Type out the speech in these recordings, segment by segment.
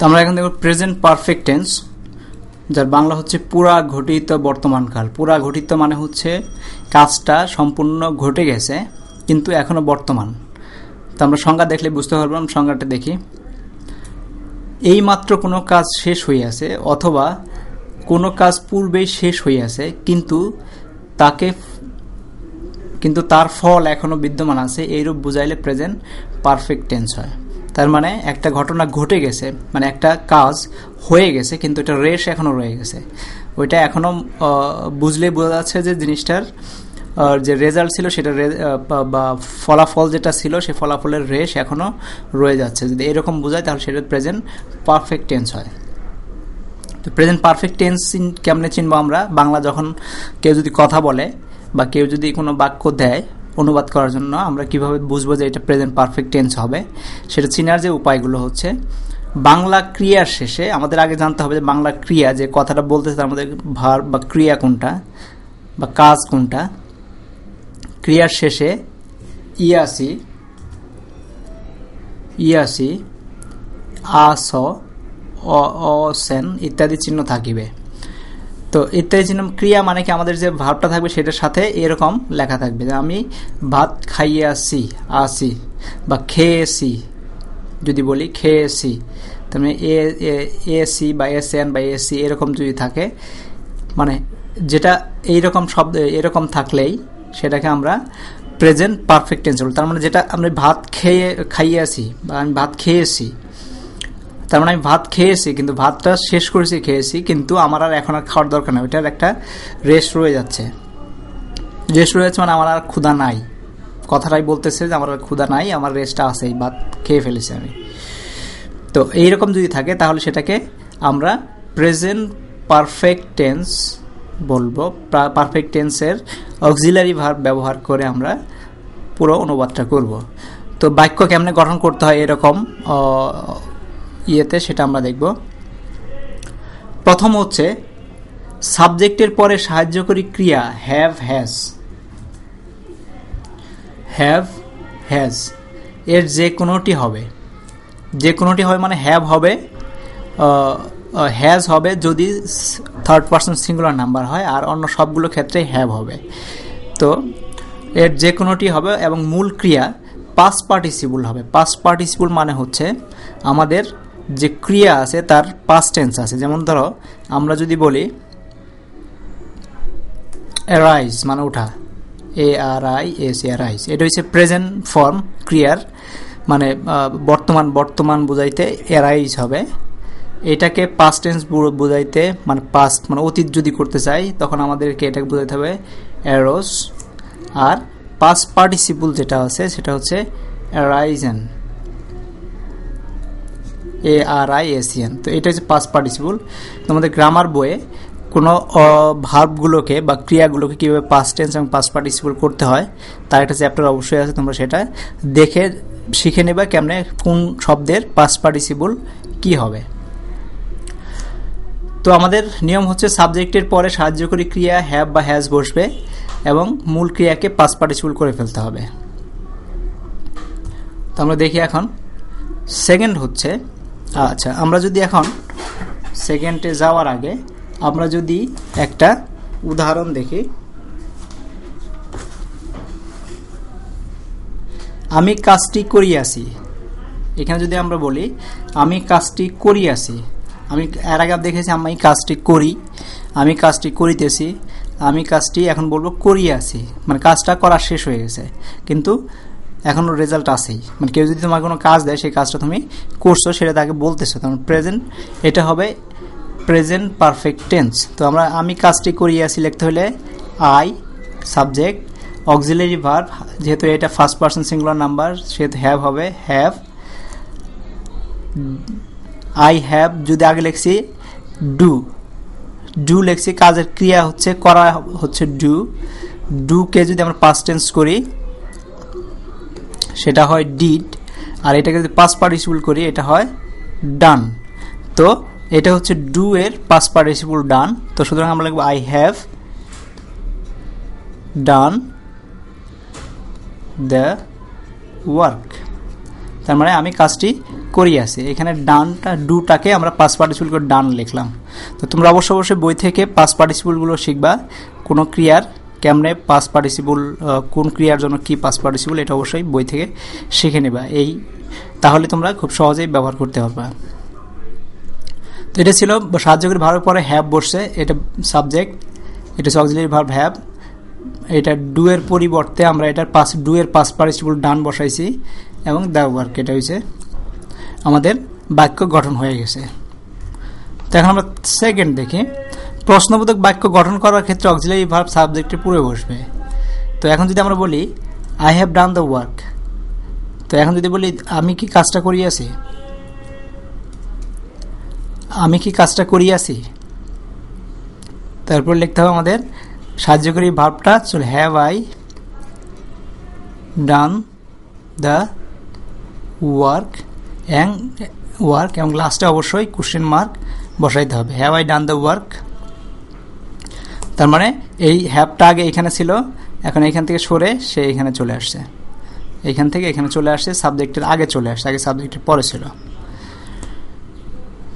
তো আমরা এখন দেখব প্রেজেন্ট পারফেক্ট টেন্স যার বাংলা হচ্ছে পুরা ঘটিত বর্তমানকাল পুরা ঘটিত মানে হচ্ছে কাজটা সম্পূর্ণ ঘটে গেছে, কিন্তু এখনও বর্তমান। তো আমরা সংজ্ঞা দেখলে বুঝতে পারলাম সংজ্ঞাটা দেখি। এই মাত্র কোনো কাজ শেষ হইয়াছে অথবা কোনো কাজ পূর্বেই শেষ হইয়াছে কিন্তু তাকে, কিন্তু তার ফল এখনও বিদ্যমান আছে, এইরূপ বুঝাইলে প্রেজেন্ট পারফেক্ট টেন্স হয়। তার মানে একটা ঘটনা ঘটে গেছে মানে একটা কাজ হয়ে গেছে, কিন্তু এটা রেশ এখনও রয়ে গেছে। ওইটা এখনও বুঝলে বোঝা যাচ্ছে যে জিনিসটার যে রেজাল্ট ছিল সেটা বা ফলাফল যেটা ছিল সেই ফলাফলের রেশ এখনও রয়ে যাচ্ছে। যদি এরকম বোঝায় তাহলে সেটা প্রেজেন্ট পারফেক্ট টেন্স হয়। তো প্রেজেন্ট পারফেক্ট টেন্স কেমনে চিনবো আমরা? বাংলা যখন কেউ যদি কথা বলে বা কেউ যদি কোনো বাক্য দেয় অনুবাদ করার জন্য আমরা কীভাবে বুঝব যে এটা প্রেজেন্ট পারফেক্ট টেন্স হবে, সেটা চিনার যে উপায়গুলো হচ্ছে, বাংলা ক্রিয়ার শেষে আমাদের আগে জানতে হবে যে বাংলা ক্রিয়া যে কথাটা বলতেছে তার ভার বা ক্রিয়া কোনটা বা কাজ কোনটা, ক্রিয়ার শেষে ইয়াসি ইয়াসি আস অসেন ইত্যাদি চিহ্ন থাকিবে। তো ইত্যাদি চিহ্ন ক্রিয়া মানে কি? আমাদের যে ভাবটা থাকবে সেটার সাথে এরকম লেখা থাকবে যে আমি ভাত খাইয়ে আসি আসি বা খেয়েছি, যদি বলি খেয়েছি। তার মানে এ সি বা এস এন বা এসি এরকম যদি থাকে মানে যেটা এইরকম শব্দ, এরকম থাকলেই সেটাকে আমরা প্রেজেন্ট পারফেক্ট টেন্স বলি। তার মানে যেটা আমরা ভাত খেয়ে খাইয়ে আসি বা আমি ভাত খেয়েছি তার মানে আমি ভাত খেয়েছি, কিন্তু ভাতটা শেষ করেছি, খেয়েছি, কিন্তু আমার আর এখন আর খাওয়ার দরকার নেই। ওইটার একটা রেস্ট রয়ে যাচ্ছে। রেস্ট রয়ে যাচ্ছে মানে আমার আর ক্ষুধা নাই। কথাটাই বলতেছে যে আমার আর ক্ষুধা নাই, আমার রেস্টটা আছে, এই ভাত খেয়ে ফেলেছি আমি। তো এইরকম যদি থাকে, তাহলে সেটাকে আমরা প্রেজেন্ট পারফেক্ট টেন্স বলব। পারফেক্ট টেন্সের অক্সিলারি ভার্ব ব্যবহার করে আমরা পুরো অনুবাদটা করব। তো বাক্য কেমনে গঠন করতে হয় এরকম ইয়েতে সেটা আমরা দেখব। প্রথম হচ্ছে, সাবজেক্টের পরে সাহায্যকারী ক্রিয়া হ্যাভ হ্যাজ হ্যাভ হ্যাজ এর যে কোনোটি হবে। যে কোনোটি হবে মানে হ্যাভ হবে। হ্যাজ হবে যদি থার্ড পার্সন সিঙ্গুলার নাম্বার হয় আর অন্য সবগুলো ক্ষেত্রে হ্যাভ হবে। তো এর যে কোনোটি হবে এবং মূল ক্রিয়া পাস পার্টিসিপুল হবে। পাস পার্টিসিপুল মানে হচ্ছে আমাদের যে ক্রিয়া আছে, তার পাস টেন্স আছে। যেমন ধরো, আমরা যদি বলি অ্যারাইজ মানে ওঠা A R I S arise এটা হচ্ছে প্রেজেন্ট ফর্ম ক্রিয়ার মানে বর্তমান বর্তমান বোঝাইতে অ্যারাইজ হবে। এটাকে পাস্ট টেন্স বোঝাইতে মানে পাস্ট মানে অতীত যদি করতে চাই, তখন আমাদেরকে এটাকে বোঝাইতে হবে অ্যারোস আর পাস পার্টিসিপুল যেটা আছে, সেটা হচ্ছে অ্যারাইজেন এ আর আই এসিএন তো এটা হচ্ছে পাস পার্টিসিপুল তোমাদের গ্রামার বইয়ে কোনো ভার্বগুলোকে বা ক্রিয়াগুলোকে কীভাবে পাস টেন্স এবং পাস পার্টিসিপুল করতে হয়, তার একটা চ্যাপ্টার অবশ্যই আছে তোমরা সেটা দেখে শিখে নেবা কেমনে, কোন শব্দের পাস পার্টিসিপুল কী হবে। তো আমাদের নিয়ম হচ্ছে সাবজেক্টের পরে সাহায্যকারী ক্রিয়া হ্যাভ বা হ্যাজ বসবে এবং মূল ক্রিয়াকে পাস পার্টিসিপুল করে ফেলতে হবে। তো আমরা দেখি এখন। সেকেন্ড হচ্ছে আচ্ছা আমরা যদি এখন সেকেন্ডে যাওয়ার আগে আমরা যদি একটা উদাহরণ দেখি। আমি কাজটি করিয়াছি। এখানে যদি আমরা বলি, আমি কাজটি করি করিয়াছি। আমি এর আগে দেখেছি, আমি কাজটি করি। আমি কাজটি করিতেছি। আমি কাজটি এখন বলব করিয়াছি। মানে কাজটা করা শেষ হয়ে গেছে। কিন্তু এখনও রেজাল্ট আসেই মানে কেউ যদি তোমার কোনো কাজ দেয়, সেই কাজটা তুমি করছ, সেটা তাকে বলতেছো। তোমার প্রেজেন্ট এটা হবে প্রেজেন্ট পারফেক্ট টেন্স তো আমরা, আমি কাজটি করিয়াছি লিখতে হলে আই সাবজেক্ট অক্সিলারি ভার্ব যেহেতু এটা ফার্স্ট পার্সন সিঙ্গুলার নাম্বার সেহেতু হ্যাভ হবে হ্যাভ আই হ্যাভ যদি আগে লিখছি ডু ডু লিখছি, কাজের ক্রিয়া হচ্ছে, করা হচ্ছে ডু ডুকে যদি আমরা পাস্ট টেন্স করি সেটা হয় ডিড আর এটাকে যদি পাস পার্টিসিপুল করি, এটা হয় ডান তো এটা হচ্ছে ডু এর পাস পার্টিসিপুল ডান তো সুতরাং আমরা লিখব I have done the work তার মানে আমি কাজটি করি আছি। এখানে ডানটা ডুটাকে আমরা পাস পার্টিসিপল করে ডান লিখলাম। তো তোমরা অবশ্য অবশ্যই বই থেকে পাস পার্টিসিপলগুলো শিখবা, কোনো ক্রিয়ার কেমনে পাস পার্টিসিপল কোন ক্রিয়ার জন্য কি পাস পার্টিসিপল এটা অবশ্যই বই থেকে শিখে নেবা। এই, তাহলে তোমরা খুব সহজেই ব্যবহার করতে পারবা। তো এটা ছিল সাহায্যকারী ভাবের পরে হ্যাব বসছে, এটা সাবজেক্ট এটা হচ্ছে অক্সিলারি হ্যাব। এটা ডু এর পরিবর্তে আমরা এটার পাস ডু এর পাস পার্টিসিপল ডান বসাইছি, এবং দ্য এটা হয়েছে আমাদের বাক্য গঠন হয়ে গেছে। তো এখন আমরা সেকেন্ড দেখি। প্রশ্নবোধক বাক্য গঠন করার ক্ষেত্রে অক্সিলারি ভার্ব সাবজেক্টে পুরো বসবে। তো এখন যদি আমরা বলি I have done the work তো এখন যদি বলি, আমি কি কাজটা করিয়াছি? আমি কি কাজটা করিয়াছি? তারপর লিখতে হবে আমাদের, সাহায্যকারী ভাবটা চল have I done the work Ang work এবং লাস্টে অবশ্যই কোশ্চেন মার্ক বসাইতে হবে have I done the work তার মানে এই হ্যাপটা আগে এখানে ছিল, এখন এখান থেকে সরে সে এখানে চলে আসছে। এখান থেকে এখানে চলে আসছে সাবজেক্টের আগে চলে আসছে, আগে সাবজেক্টের পরে ছিল।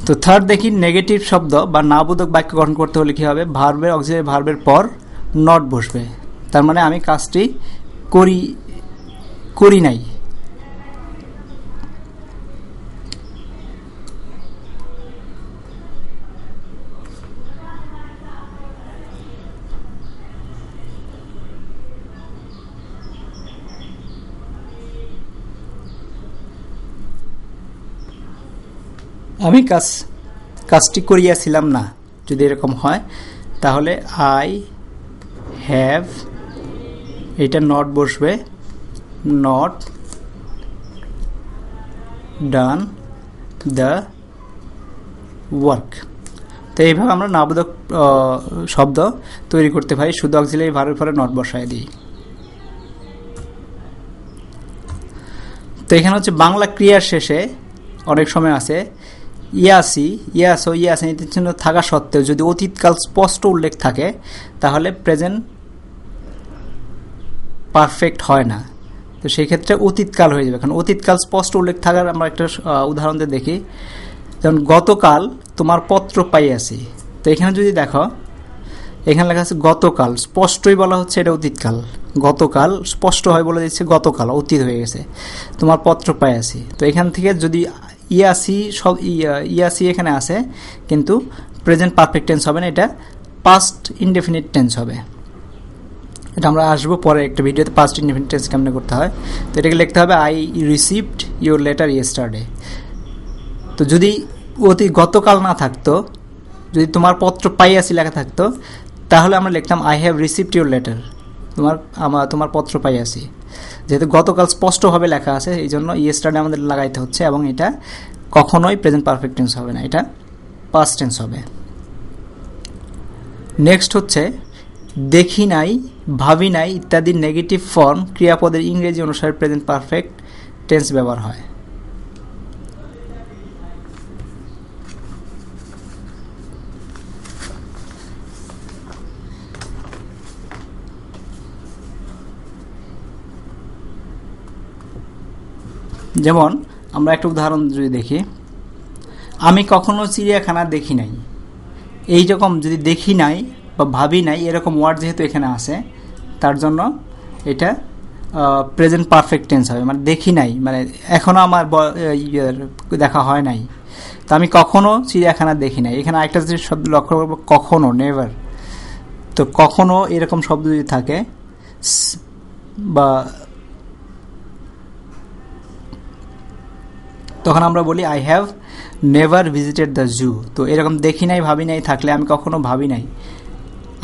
তো থার্ড দেখি নেগেটিভ শব্দ বা নাবোধক বাক্য গঠন করতে হলে কী হবে? ভার্বের অক্সিজেন ভার্বের পর নট বসবে। তার মানে আমি কাজটি করি করি নাই। আমি কাজ, কাজটি করিয়াছিলাম না। যদি এরকম হয়, তাহলে আই হ্যাভ এটা নট বসবে নট ডান দ্য ওয়ার্ক তো এইভাবে আমরা নাবোধক শব্দ তৈরি করতে পারি। শুধু অক্সিলারি ভারের পরে নট বসায় দিই। তো এখানে হচ্ছে বাংলা ক্রিয়ার শেষে অনেক সময় আছে ইয়াসি, ইয়াস ও ইয়াস চিহ্ন থাকা সত্ত্বেও যদি অতীতকাল স্পষ্ট উল্লেখ থাকে, তাহলে প্রেজেন্ট পারফেক্ট হয় না। তো সেই ক্ষেত্রে অতীতকাল হয়ে যাবে। কারণ অতীতকাল স্পষ্ট উল্লেখ থাকার আমরা একটা উদাহরণ দিয়ে দেখি। যেমন, গতকাল তোমার পত্র পাইয়াছি। তো এখানে যদি দেখো, এখানে লেখা আছে গতকাল। স্পষ্টই বলা হচ্ছে এটা অতীতকাল। গতকাল স্পষ্ট হয় বলে দিচ্ছে গতকাল, অতীত হয়ে গেছে। তোমার পত্র পাই পাইয়াছি। তো এখান থেকে যদি ইয়াসি সব ইয়াসি এখানে আছে, কিন্তু প্রেজেন্ট পারফেক্ট টেন্স হবে না, এটা পাস্ট ইনডেফিনিট টেন্স হবে। এটা আমরা আসব পরে একটা ভিডিওতে পাস্ট ইনডেফিনিট টেন্স কেমন করতে হয়? তো এটাকে লিখতে হবে I received your letter yesterday তো যদি অতি গতকাল না থাকতো, যদি তোমার পত্র পাইয়াছি লেখা থাকতো, তাহলে আমরা লিখতাম I have received your letter তোমার আমার তোমার পত্র পাইয়াছি। যেহেতু গতকাল স্পষ্টভাবে লেখা আছে, এই জন্য ইয়েস্টারডে আমাদের লাগাইতে হচ্ছে এবং এটা কখনোই প্রেজেন্ট পারফেক্ট টেন্স হবে না, এটা পাস্ট টেন্স হবে। নেক্সট হচ্ছে, দেখি নাই, ভাবি নাই ইত্যাদি নেগেটিভ ফর্ম ক্রিয়াপদের ইংরেজি অনুসারে প্রেজেন্ট পারফেক্ট টেন্স ব্যবহার হয়। যেমন, আমরা একটা উদাহরণ যদি দেখি, আমি কখনো চিড়িয়াখানা দেখি নাই। এই রকম যদি দেখি নাই বা ভাবি নাই, এরকম ওয়ার্ড যেহেতু এখানে আছে, তার জন্য এটা প্রেজেন্ট পারফেক্ট টেন্স হবে। মানে দেখি নাই মানে এখনও আমার দেখা হয় নাই। তো আমি কখনো চিড়িয়াখানা দেখি নাই। এখানে আরেকটা যদি শব্দ লক্ষ্য করব, কখনো নেভার তো কখনো এরকম শব্দ যদি থাকে বা তখন আমরা বলি I have never visited the zoo তো এরকম দেখি নাই, ভাবি নাই, থাকলে আমি কখনো ভাবি নাই।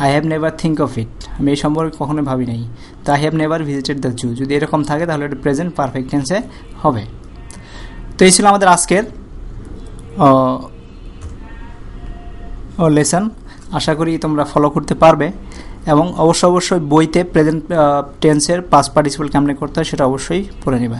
I have never think of it আমি এই সম্পর্কে কখনো ভাবি নাই। তো I have never visited the zoo যদি এরকম থাকে, তাহলে এটা প্রেজেন্ট পারফেক্ট টেন্সে হবে। তো এই ছিল আমাদের আজকের লেসন আশা করি তোমরা ফলো করতে পারবে। এবং অবশ্য অবশ্যই বইতে প্রেজেন্ট টেন্সের পাস পার্টিসিপাল কেমনে করতে হয়, সেটা অবশ্যই পড়ে নেবে।